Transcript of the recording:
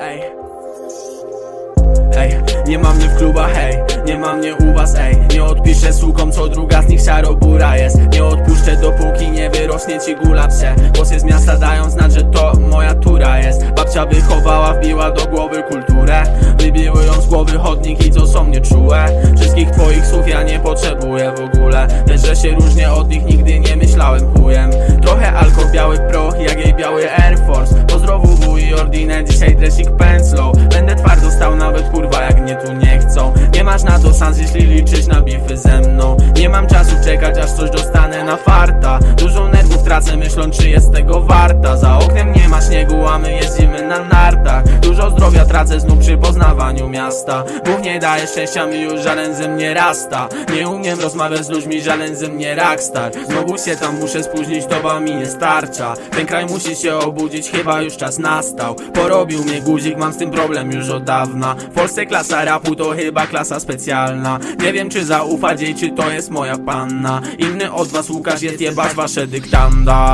ej. Ej, nie mam mnie w klubach, hej, nie mam mnie u was, ej. Nie odpiszę sługom, co druga z nich szarobura jest. Nie odpuszczę, dopóki nie wyrośnie ci gula prze Głosy z miasta dają znać, że to moja tura jest. Babcia wychowała, wbiła do głowy kulturę. Wybiły ją z głowy chodniki, co są nieczułe Wszystkich twoich słów ja nie potrzebuję w ogóle. Też, że się różnie od nich nigdy nie myślałem chujem. Dzisiaj dresik pędzlą. Będę twardo stał nawet kurwa jak mnie tu nie chcą. Nie masz na to szans, jeśli liczysz na bify ze mną. Nie mam czasu czekać, aż coś dostanę na farta. Dużo nerwów tracę myśląc, czy jest tego warta. Za oknem nie ma śniegu, a my jeździmy tracę znów przy poznawaniu miasta. Bóg nie daje szczęścia mi już żaden ze mnie rasta. Nie umiem rozmawiać z ludźmi, żaden ze mnie rockstar Znowu się tam muszę spóźnić, doba mi nie starcza. Ten kraj musi się obudzić, chyba już czas nastał. Porobił mnie guzik, mam z tym problem już od dawna. W Polsce klasa rapu to chyba klasa specjalna. Nie wiem czy zaufać jej, czy to jest moja panna. Inny od was Łukasz jest jebać wasze dyktanda